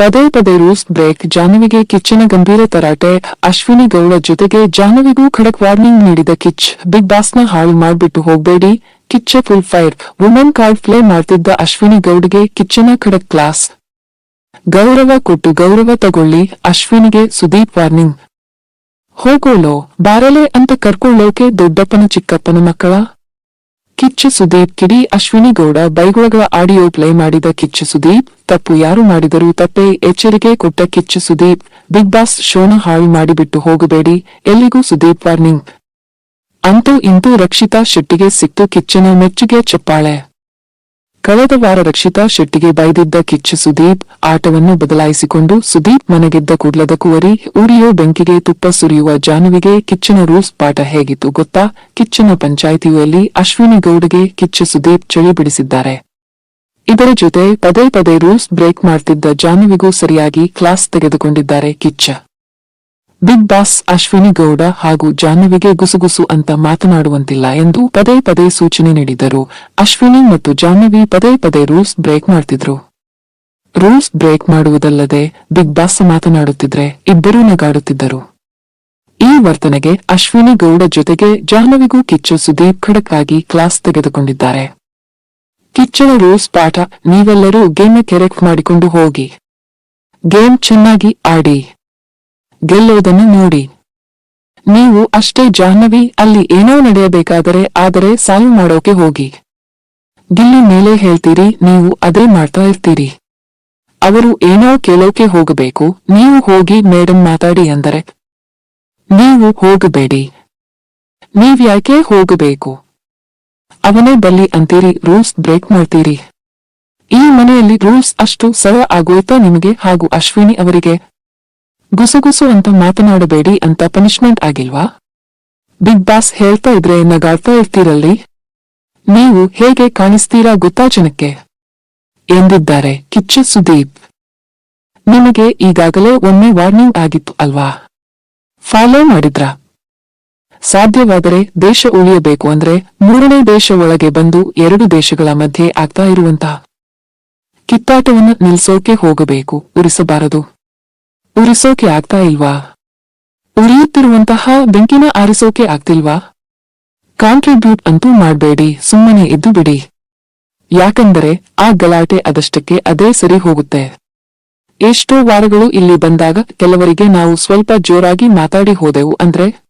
ಪದೇ ಪದೇ ರೂಸ್ ಬ್ರೇಕ್ ಜಾಹ್ನವಿಗೆ ಕಿಚ್ಚಿನ ಗಂಭೀರ ತರಾಟೆ, ಅಶ್ವಿನಿ ಗೌಡ ಜೊತೆಗೆ ಜಾಹ್ನವಿಗೂ ಖಡಕ್ ವಾರ್ನಿಂಗ್ ನೀಡಿದ ಕಿಚ್. ಬಿಗ್ ಬಾಸ್ನ ಹಾಳು ಮಾಡ್ಬಿಟ್ಟು ಹೋಗ್ಬೇಡಿ. Kichcha full fire women card play ಮಾಡ್ತಿದ್ದ ಅಶ್ವಿನಿ ಗೌಡ್ಗೆ ಕಿಚ್ಚನ ಖಡಕ್ ಕ್ಲಾಸ್ ಗೌರವ ಕೊಟ್ಟು ಗೌರವ ತಗೊಳ್ಳಿ, ಅಶ್ವಿನಿಗೆ ಸುದೀಪ್ ವಾರ್ನಿಂಗ್ ಹೋಗೋಲೋ, ಬಾರಲೆ ಅಂತ ಕರ್ಕೊಳ್ಳೋಕೆ ದೊಡ್ಡಪ್ಪನ ಚಿಕ್ಕಪ್ಪನ ಮಕ್ಕಳ. ಕಿಚ್ಚ ಸುದೀಪ್ ಕಿಡಿ, ಅಶ್ವಿನಿ ಗೌಡ, ಬೈಗುಳಗಳ ಆಡಿಯೋ ಪ್ಲೇ ಮಾಡಿದ ಕಿಚ್ಚ ಸುದೀಪ್. ತಪ್ಪು ಯಾರು ಮಾಡಿದರೂ ತಪ್ಪೇ ಎಚ್ಚರಿಕೆ ಕೊಟ್ಟ ಕಿಚ್ಚ ಸುದೀಪ್. ಬಿಗ್ ಬಾಸ್ ಶೋನ ಹಾಳು ಮಾಡಿಬಿಟ್ಟು ಹೋಗಬೇಡಿ, ಎಲ್ಲಿಗೂ ಸುದೀಪ್ ವಾರ್ನಿಂಗ್. ಅಂತೂ ಇಂತೂ ರಕ್ಷಿತಾ ಶೆಟ್ಟಿಗೆ ಸಿಕ್ತು ಕಿಚ್ಚನ ಮೆಚ್ಚುಗೆ ಚಪ್ಪಾಳೆ. ಕಳೆದ ವಾರ ರಕ್ಷಿತಾ ಶೆಟ್ಟಿಗೆ ಬೈದಿದ್ದ ಕಿಚ್ಚ ಸುದೀಪ್ ಆಟವನ್ನು ಬದಲಾಯಿಸಿಕೊಂಡು ಸುದೀಪ್ ಮನೆಗೆದ್ದ ಕೂಡ್ಲದ ಕುವರಿ ಉರಿಯೋ ಬೆಂಕಿಗೆ ತುಪ್ಪ ಸುರಿಯುವ ಜಾನುವಿಗೆ ಕಿಚ್ಚನ ರೂಲ್ಸ್ ಪಾಠ ಹೇಗಿತ್ತು ಗೊತ್ತಾ? ಕಿಚ್ಚನ ಪಂಚಾಯಿತಿಯಲ್ಲಿ ಅಶ್ವಿನಿ ಗೌಡ್ಗೆ ಕಿಚ್ಚ ಸುದೀಪ್ ಚಳಿ ಬಿಡಿಸಿದ್ದಾರೆ. ಇದರ ಜೊತೆ ಪದೇ ಪದೇ ರೂಲ್ಸ್ ಬ್ರೇಕ್ ಮಾಡ್ತಿದ್ದ ಜಾನುವಿಗೂ ಸರಿಯಾಗಿ ಕ್ಲಾಸ್ ತೆಗೆದುಕೊಂಡಿದ್ದಾರೆ ಕಿಚ್ಚ. ಬಿಗ್ ಬಾಸ್ ಅಶ್ವಿನಿ ಗೌಡ ಹಾಗೂ ಜಾನುವಿಗೆ ಗುಸುಗುಸು ಅಂತ ಮಾತನಾಡುವಂತಿಲ್ಲ ಎಂದು ಪದೇ ಪದೇ ಸೂಚನೆ ನೀಡಿದ್ದರು. ಅಶ್ವಿನಿ ಮತ್ತು ಜಾಹ್ನವಿ ಪದೇ ಪದೇ ರೂಲ್ಸ್ ಬ್ರೇಕ್ ಮಾಡ್ತಿದ್ರು. ರೂಲ್ಸ್ ಬ್ರೇಕ್ ಮಾಡುವುದಲ್ಲದೆ ಬಿಗ್ ಬಾಸ್ ಮಾತನಾಡುತ್ತಿದ್ರೆ ಇಬ್ಬರೂ ನಗಾಡುತ್ತಿದ್ದರು. ಈ ವರ್ತನೆಗೆ ಅಶ್ವಿನಿ ಗೌಡ ಜೊತೆಗೆ ಜಾಹ್ನವಿಗೂ ಕಿಚ್ಚು ಸುದೀಪ್ ಕ್ಲಾಸ್ ತೆಗೆದುಕೊಂಡಿದ್ದಾರೆ. ಕಿಚ್ಚನ ರೂಲ್ಸ್ ಪಾಠ ನೀವೆಲ್ಲರೂ ಗೇಮ್ ಕೆರೆಕ್ಟ್ ಮಾಡಿಕೊಂಡು ಹೋಗಿ. ಗೇಮ್ ಚೆನ್ನಾಗಿ ಆಡಿ. ಗೆಲ್ಲೋದನ್ನು ನೋಡಿ. ನೀವು ಅಷ್ಟೇ ಜಾಹ್ನವಿ, ಅಲ್ಲಿ ಏನೋ ನಡೆಯಬೇಕಾದರೆ ಆದರೆ ಸಾಲ್ವ್ ಮಾಡೋಕೆ ಹೋಗಿ. ಗಿಲ್ಲಿ ಮೇಲೆ ಹೇಳ್ತೀರಿ, ನೀವು ಅದೇ ಮಾಡ್ತಾ ಇರ್ತೀರಿ. ಅವರು ಏನೋ ಕೇಳೋಕೆ ಹೋಗಬೇಕು, ನೀವು ಹೋಗಿ ಮೇಡಮ್ ಮಾತಾಡಿ ಅಂದರೆ. ನೀವು ಹೋಗಬೇಡಿ. ನೀವ್ಯಾಕೆ ಹೋಗಬೇಕು? ಅವನೇ ಬಲ್ಲಿ ಅಂತೀರಿ, ರೂಲ್ಸ್ ಬ್ರೇಕ್ ಮಾಡ್ತೀರಿ. ಈ ಮನೆಯಲ್ಲಿ ರೂಲ್ಸ್ ಅಷ್ಟು ಸರಳ ಆಗೋಯ್ತಾ ನಿಮಗೆ? ಹಾಗೂ ಅಶ್ವಿನಿ ಅವರಿಗೆ ಗುಸುಗುಸು ಅಂತ ಮಾತನಾಡಬೇಡಿ ಅಂತ ಪನಿಷ್ಮೆಂಟ್ ಆಗಿಲ್ವಾ? ಬಿಗ್ ಬಾಸ್ ಹೇಳ್ತಾ ಇದ್ರೆ ನಗಾಡ್ತಾ ಇರ್ತೀರಲ್ಲಿ? ನೀವು ಹೇಗೆ ಕಾಣಿಸ್ತೀರಾ ಗೊತ್ತಾ ಜನಕ್ಕೆ? ಎಂದಿದ್ದಾರೆ ಕಿಚ್ಚ ಸುದೀಪ್. ನಿಮಗೆ ಈಗಾಗಲೇ ಒಮ್ಮೆ ವಾರ್ನಿಂಗ್ ಆಗಿತ್ತು ಅಲ್ವಾ? ಫಾಲೋ ಮಾಡಿದ್ರಾ? ಸಾಧ್ಯವಾದರೆ ದೇಶ ಉಳಿಯಬೇಕು ಅಂದ್ರೆ ಮೂರನೇ ದೇಶ ಒಳಗೆ ಬಂದು ಎರಡು ದೇಶಗಳ ಮಧ್ಯೆ ಆಗ್ತಾ ಇರುವಂತಹ ಕಿತ್ತಾಟವನ್ನು ನಿಲ್ಸೋಕೆ ಹೋಗಬೇಕು. ಉರಿಸಬಾರದು. ಉರಿಸೋಕೆ ಆಗ್ತಾ ಇಲ್ವಾ? ಉರಿಯುತ್ತಿರುವಂತಹ ಬೆಂಕಿನ ಆರಿಸೋಕೆ ಆಗ್ತಿಲ್ವಾ? ಕಾಂಟ್ರಿಬ್ಯೂಟ್ ಅಂತೂ ಮಾಡಬೇಡಿ, ಸುಮ್ಮನೆ ಇದ್ದು ಬಿಡಿ. ಯಾಕಂದರೆ ಆ ಗಲಾಟೆ ಅದಷ್ಟಕ್ಕೆ ಅದೇ ಸರಿ ಹೋಗುತ್ತೆ. ಎಷ್ಟೋ ವಾರಗಳು ಇಲ್ಲಿ ಬಂದಾಗ ಕೆಲವರಿಗೆ ನಾವು ಸ್ವಲ್ಪ ಜೋರಾಗಿ ಮಾತಾಡಿ ಹೋದೆವು ಅಂದ್ರೆ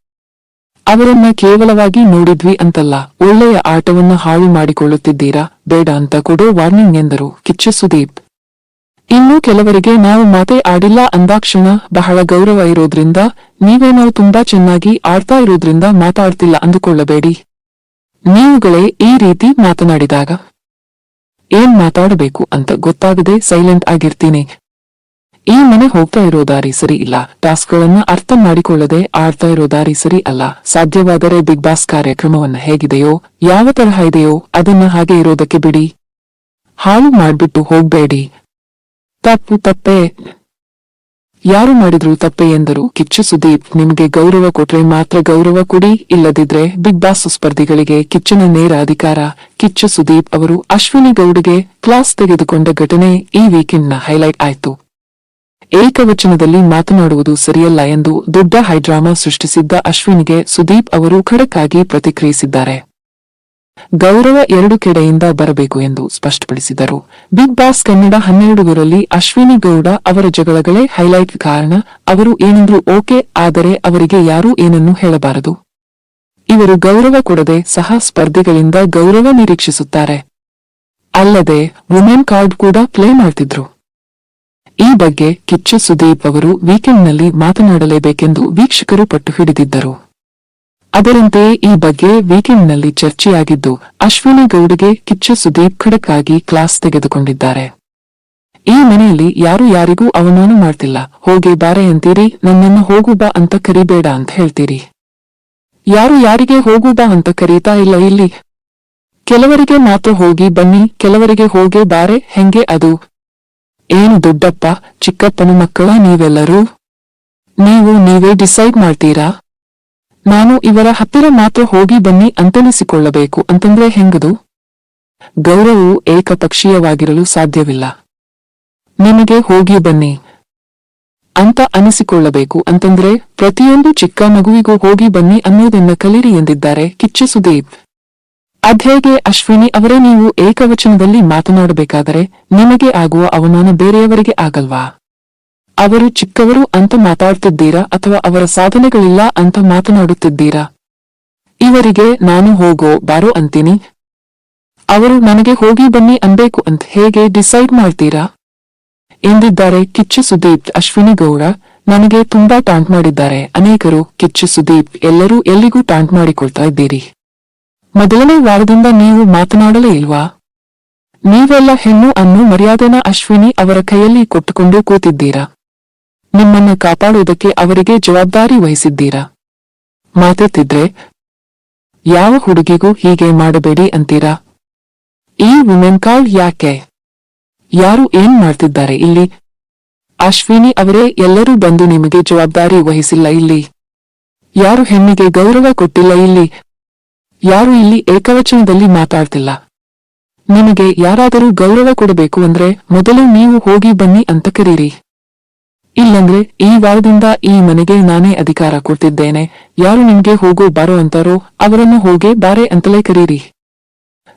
ಅವರನ್ನ ಕೇವಲವಾಗಿ ನೋಡಿದ್ವಿ ಅಂತಲ್ಲ. ಒಳ್ಳೆಯ ಆಟವನ್ನ ಹಾಳು ಮಾಡಿಕೊಳ್ಳುತ್ತಿದ್ದೀರಾ? ಬೇಡ ಅಂತ ಕೊಡೋ ವಾರ್ನಿಂಗ್ ಎಂದರು ಕಿಚ್ಚ ಸುದೀಪ್. ಇನ್ನು ಕೆಲವರಿಗೆ ನಾವು ಮಾತೇ ಆಡಿಲ್ಲ ಅಂದಾಕ್ಷಣ ಬಹಳ ಗೌರವ ಇರೋದ್ರಿಂದ ನೀವೇ ನಾವು ತುಂಬಾ ಚೆನ್ನಾಗಿ ಆಡ್ತಾ ಇರೋದ್ರಿಂದ ಮಾತಾಡ್ತಿಲ್ಲ ಅಂದುಕೊಳ್ಳಬೇಡಿ. ನೀವುಗಳೇ ಈ ರೀತಿ ಮಾತನಾಡಿದಾಗ, ಏನ್ ಮಾತಾಡಬೇಕು ಅಂತ ಗೊತ್ತಾಗದೆ ಸೈಲೆಂಟ್ ಆಗಿರ್ತೀನಿ. ಈ ಮನೆ ಹೋಗ್ತಾ ಇರೋ ದಾರಿ ಸರಿ ಇಲ್ಲ. ಟಾಸ್ಕ್ಗಳನ್ನ ಅರ್ಥ ಮಾಡಿಕೊಳ್ಳದೆ ಆಡ್ತಾ ಇರೋ ದಾರಿ ಸರಿ ಅಲ್ಲ. ಸಾಧ್ಯವಾದರೆ ಬಿಗ್ ಬಾಸ್ ಕಾರ್ಯಕ್ರಮವನ್ನ ಹೇಗಿದೆಯೋ, ಯಾವ ತರಹ ಇದೆಯೋ ಅದನ್ನ ಹಾಗೆ ಇರೋದಕ್ಕೆ ಬಿಡಿ. ಹಾಳು ಮಾಡ್ಬಿಟ್ಟು ಹೋಗ್ಬೇಡಿ. ತಪ್ಪು ತಪ್ಪೆ. ಯಾರು ಮಾಡಿದ್ರು ತಪ್ಪೆ ಎಂದರು. ಕಿಚ್ಚು ಸುದೀಪ್, ನಿಮಗೆ ಗೌರವ ಕೊಟ್ರೆ ಮಾತ್ರ ಗೌರವ ಕೊಡಿ. ಇಲ್ಲದಿದ್ರೆ ಬಿಗ್ ಬಾಸ್ ಸ್ಪರ್ಧಿಗಳಿಗೆ ಕಿಚ್ಚನ ನೇರ ಅಧಿಕಾರ. ಕಿಚ್ಚು ಸುದೀಪ್ ಅವರು ಅಶ್ವಿನಿ ಗೌಡ್ಗೆ ಕ್ಲಾಸ್ ತೆಗೆದುಕೊಂಡ ಘಟನೆ ಈ ವೀಕೆಂಡ್ನ ಹೈಲೈಟ್ ಆಯ್ತು. ಏಕವಚನದಲ್ಲಿ ಮಾತನಾಡುವುದು ಸರಿಯಲ್ಲ ಎಂದು ದೊಡ್ಡ ಹೈಡ್ರಾಮಾ ಸೃಷ್ಟಿಸಿದ್ದ ಅಶ್ವಿನಿಗೆ ಸುದೀಪ್ ಅವರು ಖಡಕ್ ಆಗಿ ಪ್ರತಿಕ್ರಿಯಿಸಿದ್ದಾರೆ. ಗೌರವ ಎರಡು ಕೆಡೆಯಿಂದ ಬರಬೇಕು ಎಂದು ಸ್ಪಷ್ಟಪಡಿಸಿದರು. ಬಿಗ್ ಬಾಸ್ ಕನ್ನಡ ಹನ್ನೆರಡುಗರಲ್ಲಿ ಅಶ್ವಿನಿ ಗೌಡ ಅವರ ಜಗಳಗಳೇ ಹೈಲೈಟ್ ಕಾರಣ. ಅವರು ಏನಂದ್ರು ಓಕೆ, ಆದರೆ ಅವರಿಗೆ ಯಾರೂ ಏನನ್ನೂ ಹೇಳಬಾರದು. ಇವರು ಗೌರವ ಕೊಡದೆ ಸಹ ಸ್ಪರ್ಧಿಗಳಿಂದ ಗೌರವ ನಿರೀಕ್ಷಿಸುತ್ತಾರೆ. ಅಲ್ಲದೆ, ವುಮೆನ್ ಕಾರ್ಡ್ ಕೂಡ ಪ್ಲೇ ಮಾಡ್ತಿದ್ರು. ಈ ಬಗ್ಗೆ ಕಿಚ್ಚ ಸುದೀಪ್ ಅವರು ವೀಕೆಂಡ್ನಲ್ಲಿ ಮಾತನಾಡಲೇಬೇಕೆಂದು ವೀಕ್ಷಕರು ಪಟ್ಟು ಹಿಡಿದಿದ್ದರು. ಅದರಂತೆಯೇ ಈ ಬಗ್ಗೆ ವೀಕೆಂಡ್ನಲ್ಲಿ ಚರ್ಚೆಯಾಗಿದ್ದು ಅಶ್ವಿನಿ ಗೌಡ್ಗೆ ಕಿಚ್ಚ ಸುದೀಪ್ ಖಡಕ್ ಆಗಿ ಕ್ಲಾಸ್ ತೆಗೆದುಕೊಂಡಿದ್ದಾರೆ. ಈ ಮನೆಯಲ್ಲಿ ಯಾರು ಯಾರಿಗೂ ಅವಮಾನ ಮಾಡ್ತಿಲ್ಲ. ಹೋಗಿ ಬಾರೆ ಅಂತೀರಿ, ನನ್ನನ್ನು ಹೋಗು ಬಾ ಅಂತ ಕರಿಬೇಡ ಅಂತ ಹೇಳ್ತೀರಿ. ಯಾರು ಯಾರಿಗೆ ಹೋಗು ಬಾ ಅಂತ ಕರೀತಾ ಇಲ್ಲ ಇಲ್ಲಿ. ಕೆಲವರಿಗೆ ಮಾತ್ರ ಹೋಗಿ ಬನ್ನಿ, ಕೆಲವರಿಗೆ ಹೋಗೆ ಬಾರೆ, ಹೆಂಗೆ ಅದು? ಏನು ದೊಡ್ಡಪ್ಪ, ಚಿಕ್ಕಪ್ಪನ ಮಕ್ಕಳ ನೀವೆಲ್ಲರೂ? ನೀವು ನೀವೇ ಡಿಸೈಡ್ ಮಾಡ್ತೀರಾ? ನಾನು ಇವರ ಹತ್ತಿರ ಮಾತ್ರ ಹೋಗಿ ಬನ್ನಿ ಅಂತನಿಸಿಕೊಳ್ಳಬೇಕು ಅಂತಂದ್ರೆ ಹೆಂಗದು? ಗೌರವವು ಏಕಪಕ್ಷೀಯವಾಗಿರಲು ಸಾಧ್ಯವಿಲ್ಲ. ನಿಮಗೆ ಹೋಗಿ ಬನ್ನಿ ಅಂತ ಅನಿಸಿಕೊಳ್ಳಬೇಕು ಅಂತಂದ್ರೆ ಪ್ರತಿಯೊಂದು ಚಿಕ್ಕ ಮಗುವಿಗೂ ಹೋಗಿ ಬನ್ನಿ ಅನ್ನೋದನ್ನ ಕಲಿರಿ ಎಂದಿದ್ದಾರೆ ಕಿಚ್ಚ ಸುದೀಪ್. ಅದ್ಹೇಗೆ ಅಶ್ವಿನಿ ಅವರೇ ನೀವು ಏಕವಚನದಲ್ಲಿ ಮಾತನಾಡಬೇಕಾದರೆ ನಿಮಗೆ ಆಗುವ ಅವಮಾನ ಬೇರೆಯವರಿಗೆ ಆಗಲ್ವಾ? ಅವರು ಚಿಕ್ಕವರು ಅಂತ ಮಾತಾಡ್ತಿದ್ದೀರಾ ಅಥವಾ ಅವರ ಸಾಧನೆಗಳಿಲ್ಲ ಅಂತ ಮಾತನಾಡುತ್ತಿದ್ದೀರಾ? ಇವರಿಗೆ ನಾನು ಹೋಗೋ ಬಾರೋ ಅಂತೀನಿ. ಅವರು ನನಗೆ ಹೋಗಿ ಬನ್ನಿ ಅನ್ಬೇಕು ಅಂತ ಹೇಗೆ ಡಿಸೈಡ್ ಮಾಡ್ತೀರಾ? ಎಂದಿದ್ದಾರೆ ಕಿಚ್ಚು ಸುದೀಪ್, ಅಶ್ವಿನಿ ಗೌಡ. ನನಗೆ ತುಂಬಾ ಟಾಂಟ್ ಮಾಡಿದ್ದಾರೆ. ಅನೇಕರು ಕಿಚ್ಚು ಸುದೀಪ್ ಎಲ್ಲರೂ ಎಲ್ಲಿಗೂ ಟಾಂಟ್ ಮಾಡಿಕೊಳ್ತಾ ಇದ್ದೀರಿ? ಮೊದಲನೇ ವಾರದಿಂದ ನೀವು ಮಾತನಾಡಲೇ ಇಲ್ವಾ? ನೀವೆಲ್ಲ ಹೆಣ್ಣು ಅನ್ನೋ ಮರ್ಯಾದೆನ ಅಶ್ವಿನಿ ಅವರ ಕೈಯಲ್ಲಿ ಕೊಟ್ಟುಕೊಂಡು ಕೂತಿದ್ದೀರಾ? ನಿಮ್ಮನ್ನು ಕಾಪಾಡುವುದಕ್ಕೆ ಅವರಿಗೆ ಜವಾಬ್ದಾರಿ ವಹಿಸಿದ್ದೀರಾ? ಮಾತಾಡ್ತಿದ್ರೆ ಯಾವ ಹುಡುಗಿಗೂ ಹೀಗೆ ಮಾಡಬೇಡಿ ಅಂತೀರಾ? ಈ ವುಮೆನ್ ಕಾಲ್ ಯಾಕೆ? ಯಾರು ಏನ್ ಮಾಡ್ತಿದ್ದಾರೆ ಇಲ್ಲಿ? ಅಶ್ವಿನಿ ಅವರೇ ಎಲ್ಲರೂ ಬಂದು ನಿಮಗೆ ಜವಾಬ್ದಾರಿ ವಹಿಸಿಲ್ಲ ಇಲ್ಲಿ. ಯಾರು ಹೆಣ್ಣಿಗೆ ಗೌರವ ಕೊಟ್ಟಿಲ್ಲ ಇಲ್ಲಿ? ಯಾರು ಇಲ್ಲಿ ಏಕವಚನದಲ್ಲಿ ಮಾತಾಡ್ತಿಲ್ಲ. ನಿಮಗೆ ಯಾರಾದರೂ ಗೌರವ ಕೊಡಬೇಕು ಅಂದ್ರೆ ಮೊದಲು ನೀವು ಹೋಗಿ ಬನ್ನಿ ಅಂತ ಕರೀರಿ. ಇಲ್ಲಂದ್ರೆ ಈ ವಾರದಿಂದ ಈ ಮನೆಗೆ ನಾನೇ ಅಧಿಕಾರ ಕೊಡ್ತಿದ್ದೇನೆ. ಯಾರು ನಿಮಗೆ ಹೋಗೋ ಬಾರೋ ಅಂತಾರೋ ಅವರನ್ನು ಹೋಗೆ ಬಾರೆ ಅಂತಲೇ ಕರೀರಿ.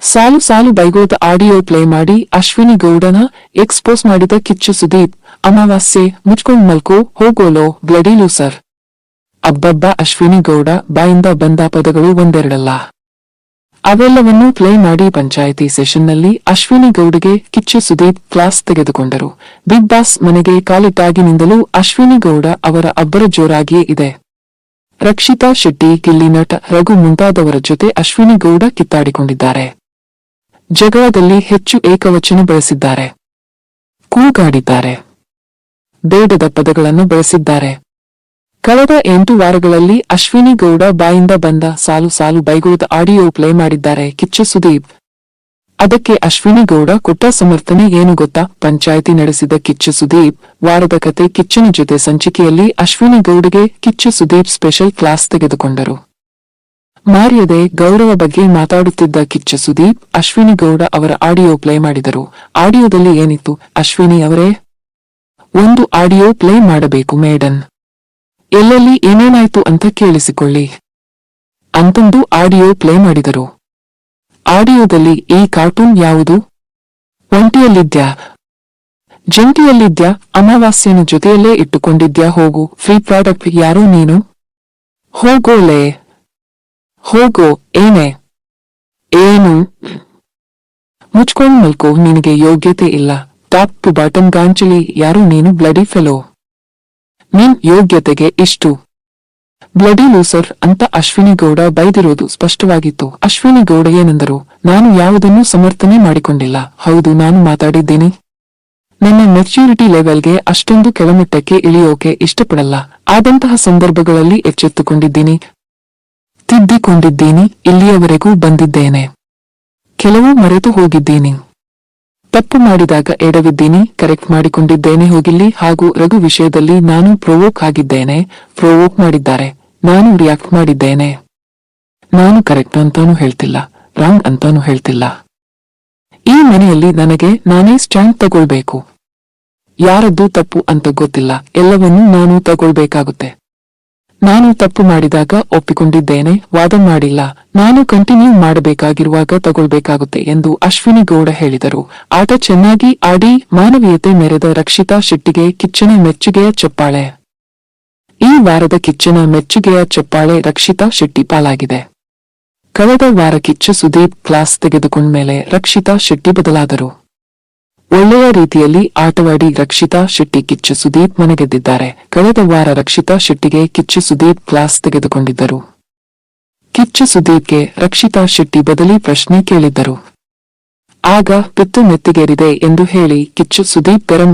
ಸಾಲು ಸಾಲು ಬೈಗೋದ ಆಡಿಯೋ ಪ್ಲೇ ಮಾಡಿ ಅಶ್ವಿನಿ ಗೌಡನ ಎಕ್ಸ್ಪೋಸ್ ಮಾಡಿದ ಕಿಚ್ಚು ಸುದೀಪ್, ಅಮಾವಾಸ್ಯೆ, ಮುಚ್ಕೊಂಡ್ ಮಲ್ಕೋ, ಹೋಗೋಲೋ, ಬ್ಲಡಿ ಲೂಸರ್. ಅಬ್ಬಬ್ಬ ಅಶ್ವಿನಿ ಗೌಡ ಬಾಯಿಂದ ಬಂದ ಪದಗಳು ಒಂದೆರಡಲ್ಲ. ಅವೆಲ್ಲವನ್ನೂ ಪ್ಲೇ ಮಾಡಿ ಪಂಚಾಯಿತಿ ಸೆಷನ್ನಲ್ಲಿ ಅಶ್ವಿನಿ ಗೌಡಿಗೆ ಕಿಚ್ಚು ಸುದೀಪ್ ಕ್ಲಾಸ್ ತೆಗೆದುಕೊಂಡರು. ಬಿಗ್ ಬಾಸ್ ಮನೆಗೆ ಕಾಲಿಟ್ಟಾಗಿನಿಂದಲೂ ಅಶ್ವಿನಿ ಗೌಡ ಅವರ ಅಬ್ಬರ ಜೋರಾಗಿಯೇ ಇದೆ. ರಕ್ಷಿತಾ ಶೆಟ್ಟಿ ಕಿಲ್ಲಿನಟ ರಘು ಮುಂತಾದವರ ಜೊತೆ ಅಶ್ವಿನಿ ಗೌಡ ಕಿತ್ತಾಡಿಕೊಂಡಿದ್ದಾರೆ. ಜಗಳದಲ್ಲಿ ಹೆಚ್ಚು ಏಕವಚನ ಬಳಸಿದ್ದಾರೆ. ಕೂಗಾಡಿದ್ದಾರೆ. ಬೇಡದ ಪದಗಳನ್ನು ಬಳಸಿದ್ದಾರೆ. ಕಳೆದ ಎಂಟು ವಾರಗಳಲ್ಲಿ ಅಶ್ವಿನಿ ಗೌಡ ಬಾಯಿಂದ ಬಂದ ಸಾಲು ಸಾಲು ಬೈಗೋದ ಆಡಿಯೋ ಪ್ಲೇ ಮಾಡಿದ್ದಾರೆ ಕಿಚ್ಚ ಸುದೀಪ್. ಅದಕ್ಕೆ ಅಶ್ವಿನಿ ಗೌಡ ಕೊಟ್ಟ ಸಮರ್ಥನೆ ಏನು ಗೊತ್ತಾ? ಪಂಚಾಯಿತಿ ನಡೆಸಿದ ಕಿಚ್ಚ ಸುದೀಪ್, ವಾರದ ಕತೆ ಕಿಚ್ಚನ ಜೊತೆ ಸಂಚಿಕೆಯಲ್ಲಿ ಅಶ್ವಿನಿ ಗೌಡಗೆ ಕಿಚ್ಚ ಸುದೀಪ್ ಸ್ಪೆಷಲ್ ಕ್ಲಾಸ್ ತೆಗೆದುಕೊಂಡರು. ಮಾರ್ಯದೆ ಗೌರವ ಬಗ್ಗೆ ಮಾತಾಡುತ್ತಿದ್ದ ಕಿಚ್ಚ ಸುದೀಪ್, ಅಶ್ವಿನಿ ಗೌಡ ಅವರ ಆಡಿಯೋ ಪ್ಲೇ ಮಾಡಿದರು. ಆಡಿಯೋದಲ್ಲಿ ಏನಿತ್ತು? ಅಶ್ವಿನಿ ಅವರೇ? ಒಂದು ಆಡಿಯೋ ಪ್ಲೇ ಮಾಡಬೇಕು ಮೇಡನ್ ಎಲ್ಲೆಲ್ಲಿ ಏನೇನಾಯ್ತು ಅಂತ ಕೇಳಿಸಿಕೊಳ್ಳಿ. ಅಂತಂದು ಆಡಿಯೋ ಪ್ಲೇ ಮಾಡಿದರು. ಆಡಿಯೋದಲ್ಲಿ ಈ ಕಾರ್ಟೂನ್ ಯಾವುದು? ಒಂಟಿಯಲ್ಲಿದ್ಯಾ? ಜಂಟಿಯಲ್ಲಿದ್ಯಾ? ಅಮಾವಾಸ್ಯನ ಜೊತೆಯಲ್ಲೇ ಇಟ್ಟುಕೊಂಡಿದ್ಯಾ? ಹೋಗು ಫ್ರೀ ಪ್ರಾಡಕ್ಟ್ ಯಾರೋ ನೀನು? ಹೋಗೋಲೇ ಹೋಗೋ, ಏನೇ? ಏನು? ಮುಚ್ಕೊಂಡು ಮಲ್ಕೋ, ನಿನಗೆ ಯೋಗ್ಯತೆ ಇಲ್ಲ. ಟಾಪ್ ಟು ಬಾಟಮ್ ಗಾಂಚಲಿ ಯಾರು ನೀನು? Bloody fellow. ನಿನ್ ಯೋಗ್ಯತೆಗೆ ಇಷ್ಟು. ಬ್ಲಡಿ ಲೂಸರ್ ಅಂತ ಅಶ್ವಿನಿ ಗೌಡ ಬೈದಿರೋದು ಸ್ಪಷ್ಟವಾಗಿತ್ತು. ಅಶ್ವಿನಿ ಗೌಡ ಏನೆಂದರು? ನಾನು ಯಾವುದನ್ನೂ ಸಮರ್ಥನೆ ಮಾಡಿಕೊಂಡಿಲ್ಲ. ಹೌದು, ನಾನು ಮಾತಾಡಿದ್ದೀನಿ. ನನ್ನ ಮೆಚ್ಯೂರಿಟಿ ಲೆವೆಲ್ಗೆ ಅಷ್ಟೊಂದು ಕೆಳಮಟ್ಟಕ್ಕೆ ಇಳಿಯೋಕೆ ಇಷ್ಟಪಡಲ್ಲ. ಆದಂತಹ ಸಂದರ್ಭಗಳಲ್ಲಿ ಎಚ್ಚೆತ್ತುಕೊಂಡಿದ್ದೀನಿ. ತಿದ್ದಿಕೊಂಡಿದ್ದೀನಿ, ಇಲ್ಲಿಯವರೆಗೂ ಬಂದಿದ್ದೇನೆ. ಕೆಲವು ಮರೆತು ಹೋಗಿದ್ದೀನಿ ತಪ್ಪು ಮಾಡಿದಾಗ ಎಡವಿದ್ದೀನಿ, ಕರೆಕ್ಟ್ ಮಾಡಿಕೊಂಡಿದ್ದೇನೆ, ಹೋಗಿಲ್ಲಿ. ಹಾಗೂ ರಘು ವಿಷಯದಲ್ಲಿ ನಾನು ಪ್ರೊವೋಕ್ ಆಗಿದ್ದೇನೆ ಪ್ರೊವೋಕ್ ಮಾಡಿದ್ದಾರೆ. ನಾನು ರಿಯಾಕ್ಟ್ ಮಾಡಿದ್ದೇನೆ. ನಾನು ಕರೆಕ್ಟ್ ಅಂತಾನೂ ಹೇಳ್ತಿಲ್ಲ ರಾಂಗ್ ಅಂತಾನೂ ಹೇಳ್ತಿಲ್ಲ. ಈ ಮನೆಯಲ್ಲಿ ನನಗೆ ನಾನೇ ಸ್ಟ್ಯಾಂಡ್ ತಗೊಳ್ಬೇಕು. ಯಾರದ್ದು ತಪ್ಪು ಅಂತ ಗೊತ್ತಿಲ್ಲ, ಎಲ್ಲವನ್ನೂ ನಾನು ತಗೊಳ್ಬೇಕಾಗುತ್ತೆ. ನಾನು ತಪ್ಪು ಮಾಡಿದಾಗ ಒಪ್ಪಿಕೊಂಡಿದ್ದೇನೆ, ವಾದ ಮಾಡಿಲ್ಲ. ನಾನು ಕಂಟಿನ್ಯೂ ಮಾಡಬೇಕಾಗಿರುವಾಗ ತಗೊಳ್ಬೇಕಾಗುತ್ತೆ ಎಂದು ಅಶ್ವಿನಿ ಗೌಡ ಹೇಳಿದರು. ಆಟ ಚೆನ್ನಾಗಿ ಆಡಿ ಮಾನವೀಯತೆ ಮೆರೆದ ರಕ್ಷಿತಾ ಶೆಟ್ಟಿಗೆ ಕಿಚ್ಚನ ಮೆಚ್ಚುಗೆಯ ಚಪ್ಪಾಳೆ. ಈ ವಾರದ ಕಿಚ್ಚನ ಮೆಚ್ಚುಗೆಯ ಚಪ್ಪಾಳೆ ರಕ್ಷಿತಾ ಶೆಟ್ಟಿ ಪಾಲಾಗಿದೆ. ಕಳೆದ ವಾರ ಕಿಚ್ಚ ಸುದೀಪ್ ಕ್ಲಾಸ್ ತೆಗೆದುಕೊಂಡ ಮೇಲೆ ರಕ್ಷಿತಾ ಶೆಟ್ಟಿ ಬದಲಾದರು. ಒಳ್ಳೆಯ ರೀತಿಯಲ್ಲಿ ಆಟವಾಡಿ ರಕ್ಷಿತಾ ಶೆಟ್ಟಿ ಕಿಚ್ಚು ಸುದೀಪ್ ಮನೆಗೆದ್ದಿದ್ದಾರೆ. ಕಳೆದ ವಾರ ರಕ್ಷಿತಾ ಶೆಟ್ಟಿಗೆ ಕಿಚ್ಚು ಸುದೀಪ್ ಕ್ಲಾಸ್ ತೆಗೆದುಕೊಂಡಿದ್ದರು. ಕಿಚ್ಚು ಸುದೀಪ್ಗೆ ರಕ್ಷಿತಾ ಶೆಟ್ಟಿ ಬದಲಿ ಪ್ರಶ್ನೆ ಕೇಳಿದ್ದರು. ಆಗ ಪಿತ್ತು ಮೆತ್ತಿಗೇರಿದೆ ಎಂದು ಹೇಳಿ ಕಿಚ್ಚು ಸುದೀಪ್ ಗರಂ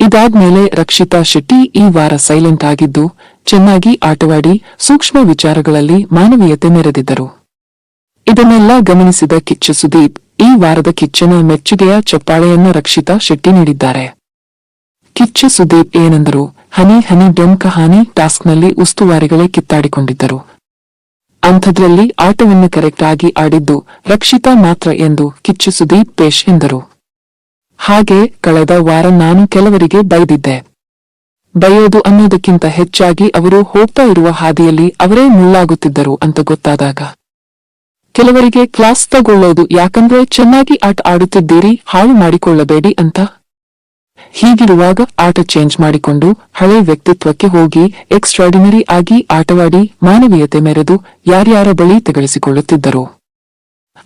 ಇದಾದ್ಮೇಲೆ ರಕ್ಷಿತಾ ಶೆಟ್ಟಿ ಈ ವಾರ ಸೈಲೆಂಟ್ ಆಗಿದ್ದು, ಚೆನ್ನಾಗಿ ಆಟವಾಡಿ ಸೂಕ್ಷ್ಮ ವಿಚಾರಗಳಲ್ಲಿ ಮಾನವೀಯತೆ ಮೆರೆದಿದ್ದರು. ಇದನ್ನೆಲ್ಲ ಗಮನಿಸಿದ ಕಿಚ್ಚು ಸುದೀಪ್ ಈ ವಾರದ ಕಿಚ್ಚನ ಮೆಚ್ಚುಗೆಯ ಚಪ್ಪಾಳೆಯನ್ನ ರಕ್ಷಿತಾ ಶೆಟ್ಟಿ ನೀಡಿದ್ದಾರೆ. ಕಿಚ್ಚ ಸುದೀಪ್ ಏನೆಂದರು? ಹನಿ ಹನಿ ಡೊಂ ಕಹಾನಿ ಟಾಸ್ಕ್ನಲ್ಲಿ ಉಸ್ತುವಾರಿಗಳೇ ಕಿತ್ತಾಡಿಕೊಂಡಿದ್ದರು. ಅಂಥದ್ರಲ್ಲಿ ಆಟವನ್ನು ಕರೆಕ್ಟ್ ಆಗಿ ಆಡಿದ್ದು ರಕ್ಷಿತಾ ಮಾತ್ರ ಎಂದು ಕಿಚ್ಚು ಸುದೀಪ್ ಪೇಶ್ ಎಂದರು. ಹಾಗೆ ಕಳೆದ ವಾರ ನಾನು ಕೆಲವರಿಗೆ ಬೈದಿದ್ದೆ. ಬಯೋದು ಅನ್ನೋದಕ್ಕಿಂತ ಹೆಚ್ಚಾಗಿ ಅವರು ಹೋಗ್ತಾ ಇರುವ ಹಾದಿಯಲ್ಲಿ ಅವರೇ ಮುಳ್ಳಾಗುತ್ತಿದ್ದರು ಅಂತ ಗೊತ್ತಾದಾಗ. ಕೆಲವರಿಗೆ ಕ್ಲಾಸ್ ತಗೊಳ್ಳೋದು ಯಾಕಂದ್ರೆ ಚೆನ್ನಾಗಿ ಆಟ ಆಡುತ್ತಿದ್ದೀರಿ, ಹಾಳು ಮಾಡಿಕೊಳ್ಳಬೇಡಿ ಅಂತ. ಹೀಗಿರುವಾಗ ಆಟ ಚೇಂಜ್ ಮಾಡಿಕೊಂಡು ಹಳೆ ವ್ಯಕ್ತಿತ್ವಕ್ಕೆ ಹೋಗಿ ಎಕ್ಸ್ಟ್ರಾಡಿನರಿ ಆಗಿ ಆಟವಾಡಿ ಮಾನವೀಯತೆ ಮೆರೆದು ಯಾರ್ಯಾರ ಬಳಿ ತೆಗಳಿಸಿಕೊಳ್ಳುತ್ತಿದ್ದರು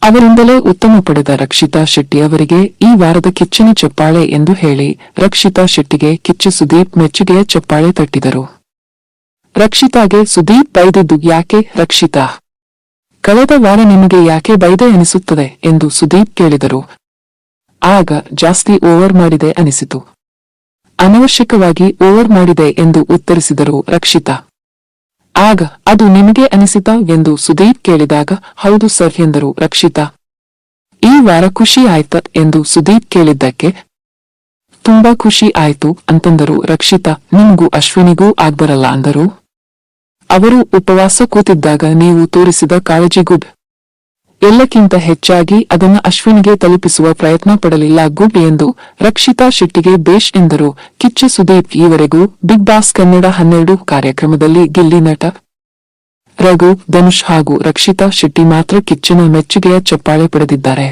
ಅವರಿಂದಲೇ ಉತ್ತಮ ಪಡೆದ ರಕ್ಷಿತಾ ಶೆಟ್ಟಿ ಅವರಿಗೆ ಈ ವಾರದ ಕಿಚ್ಚನ ಚಪ್ಪಾಳೆ ಎಂದು ಹೇಳಿ ರಕ್ಷಿತಾ ಶೆಟ್ಟಿಗೆ ಕಿಚ್ಚು ಸುದೀಪ್ ಮೆಚ್ಚುಗೆಯ ಚಪ್ಪಾಳೆ ತಟ್ಟಿದರು. ರಕ್ಷಿತಾಗೆ ಸುದೀಪ್ ಬೈದಿದ್ದು ಯಾಕೆ ರಕ್ಷಿತಾ? ಕಳೆದ ವಾರ ನಿಮಗೆ ಯಾಕೆ ಬೈದೆ ಅನಿಸುತ್ತದೆ ಎಂದು ಸುದೀಪ್ ಕೇಳಿದರು. ಆಗ ಜಾಸ್ತಿ ಓವರ್ ಮಾಡಿದೆ ಅನಿಸಿತು. ಅನವಶ್ಯಕವಾಗಿ ಓವರ್ ಮಾಡಿದೆ ಎಂದು ಉತ್ತರಿಸಿದರು ರಕ್ಷಿತಾ. ಆಗ ಅದು ನಿಮಗೆ ಅನಿಸಿತ ಎಂದು ಸುದೀಪ್ ಕೇಳಿದಾಗ, ಹೌದು ಸರ್, ಎಂದರು ರಕ್ಷಿತಾ. ಈ ವಾರ ಖುಷಿ ಆಯ್ತ, ಎಂದು ಸುದೀಪ್ ಕೇಳಿದ್ದಕ್ಕೆ, ತುಂಬಾ ಖುಷಿ ಆಯ್ತು, ಅಂತಂದರು ರಕ್ಷಿತಾ. ನಿಮಗೂ ಅಶ್ವಿನಿಗೂ ಆಗ್ಬರಲ್ಲ, ಅಂದರು. ಅವರು ಉಪವಾಸ ಕೂತಿದ್ದಾಗ ನೀವು ತೋರಿಸಿದ ಕಾಳಜಿ ಗುಡ್. ಎಲ್ಲಕ್ಕಿಂತ ಹೆಚ್ಚಾಗಿ ಅದನ್ನು ಅಶ್ವಿನಿಗೆ ತಲುಪಿಸುವ ಪ್ರಯತ್ನ ಪಡಲಿಲ್ಲ ಗುಡ್ ಎಂದು ರಕ್ಷಿತಾ ಶೆಟ್ಟಿಗೆ ಬೇಷ್ ಎಂದರು. ಕಿಚ್ಚ ಸುದೀಪ್ ಈವರೆಗೂ ಬಿಗ್ ಬಾಸ್ ಕನ್ನಡ ಹನ್ನೆರಡು ಕಾರ್ಯಕ್ರಮದಲ್ಲಿ ಗಿಲ್ಲಿ ನಟ ರಘು, ಧನುಷ್ ಹಾಗೂ ರಕ್ಷಿತಾ ಶೆಟ್ಟಿ ಮಾತ್ರ ಕಿಚ್ಚನ ಮೆಚ್ಚುಗೆಯ ಚಪ್ಪಾಳೆ ಪಡೆದಿದ್ದಾರೆ.